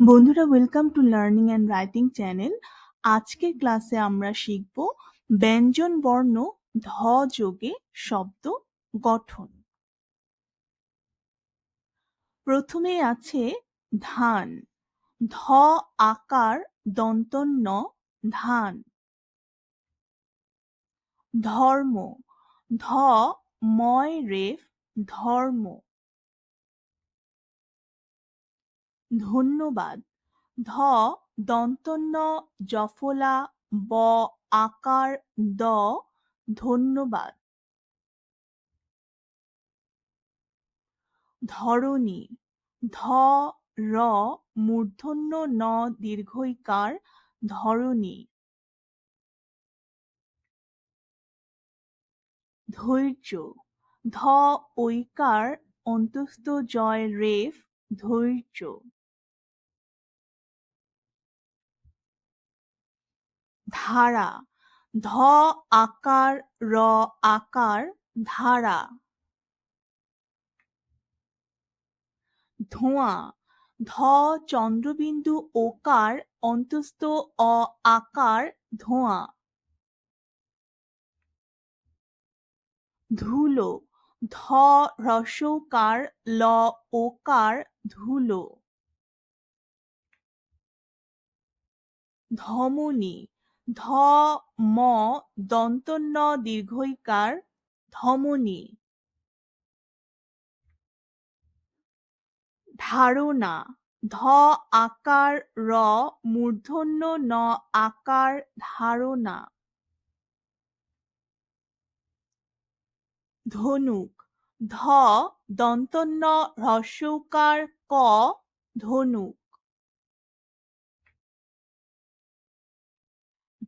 বন্ধুরা welcome to learning and writing channel আজকের ক্লাসে আমরা শিখব ব্যঞ্জন বর্ণ ধ যোগে শব্দ গঠন। প্রথমে আছে ধান। ধ আকার দন্তন্য ধান। ধর্ম। ধ ময় রেফ ধর্ম। ধন্যবাদ। ধ, দন্তন্য, জফলা, ব, আকার, দ, ধন্যবাদ। ধরণী, ধ, র, মূর্ধন্য, ন, দীর্ঘইকার, ধরণী। ধৈর্য, ধ, ঐকার, অন্তস্থ জয়, রেফ, ধৈর্য। ধারা। ধ আকার, র আকার, ধারা। ধোঁয়া। ধ চন্দ্রবিন্দু ওকার অন্তস্থ অ আকার, ধোঁয়া। ধুলো। ধ হ্রস্বকার ল ওকার ধুলো। ধমনী। ধ, ম দন্ত দন্তন্য দীর্ঘইকার ধমনী। ধারণা, ধ, আকার, র, মূর্ধন্য, ন, আকার, ধারণা। ধনুক, ধ, দন্তন্য হ্রস্বকার ক, ধনুক।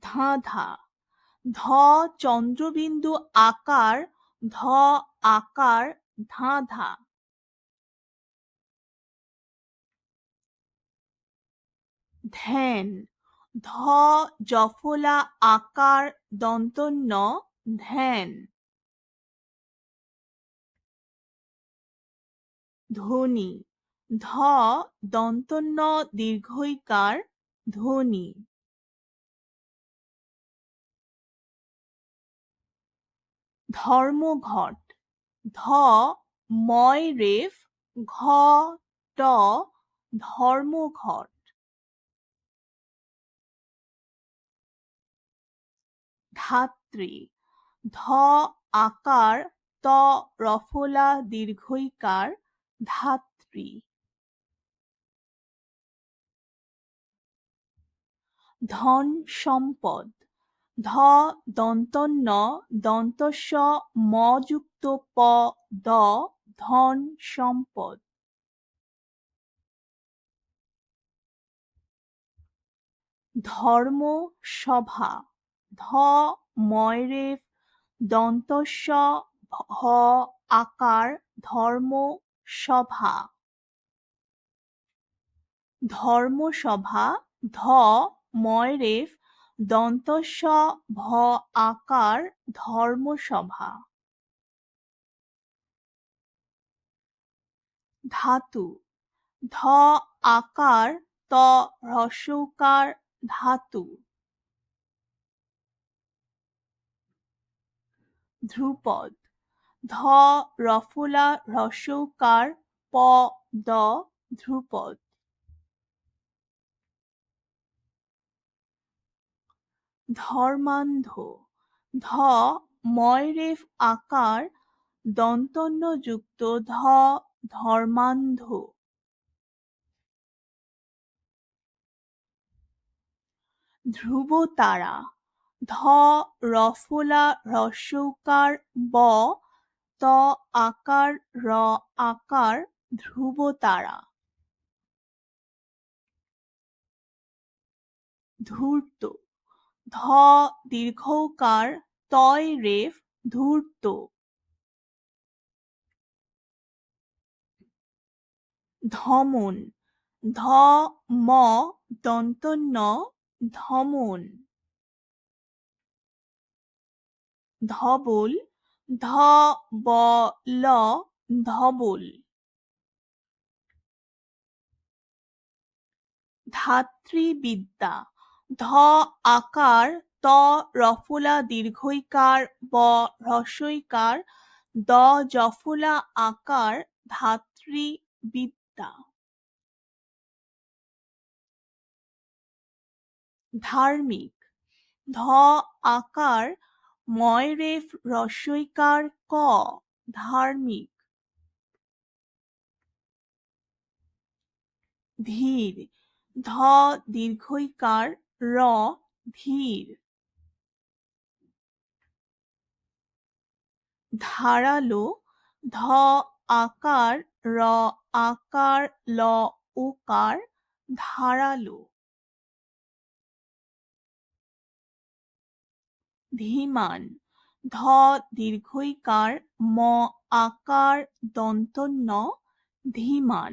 ধাঁধা। ধ চন্দ্রবিন্দু আকার, ধ আকার, ধাঁধা। ধ্যান। ধ জফলা আকার, দন্তন্য, ধ্যান। ধ্বনি। ধ দন্তন্য দীর্ঘইকার, ধ্বনি। ধর্মঘট ধ, ময় রেফ, ঘ, ট ধর্মঘট ধাত্রী, ধ, আকার, ত, রফলা, দীর্ঘইকার, ধাত্রী। ধন সম্পদ ধ দন্ত দন্তস্ব ম যুক্ত প দ ধন সম্পদ। ধর্ম সভা। ধ ময়রেফ দন্তস্ব হ আকার ধর্ম সভা। ধর্মসভা ধ ময়রেফ দন্তস্ব ভ আকার ধর্মসভা। ধাতু ধ আকার ত হ্রস্বকার ধাতু। ধ্রুপদ ধ রফলা হ্রস্বকার প দ ধ্রুপদ ধর্মান্ধ। ধ ময়রেফ আকার দন্তন্য যুক্ত ধ, ধর্মান্ধ। ধ্রুবতারা ধ, রফলা হ্রস্বকার ব, ত আকার র আকার। ধ্রুবতারা ধূর্ত। ধ দীর্ঘকার তয় রেফ ধূর্ত। ধমন, ধ ম দন্তন্য, ধমন। ধবল, ধ ব ল ধবল। ধাত্রীবিদ্যা ধ আকার, ত রফলা দীর্ঘইকার, ব হ্রস্বইকার দ জফলা আকার, ধাত্রী বিদ্যা। ধার্মিক, ধ আকার ময়রেফ রস্বইকার ক ধার্মিক। ধীর, ধ দীর্ঘইকার র ধীর ধারালো, ধ, আকার, র, আকার, ল, উকার, ধারালো। ধীমান, ধ, দীর্ঘইকার, ম, আকার, দন্তন্য, ধীমান।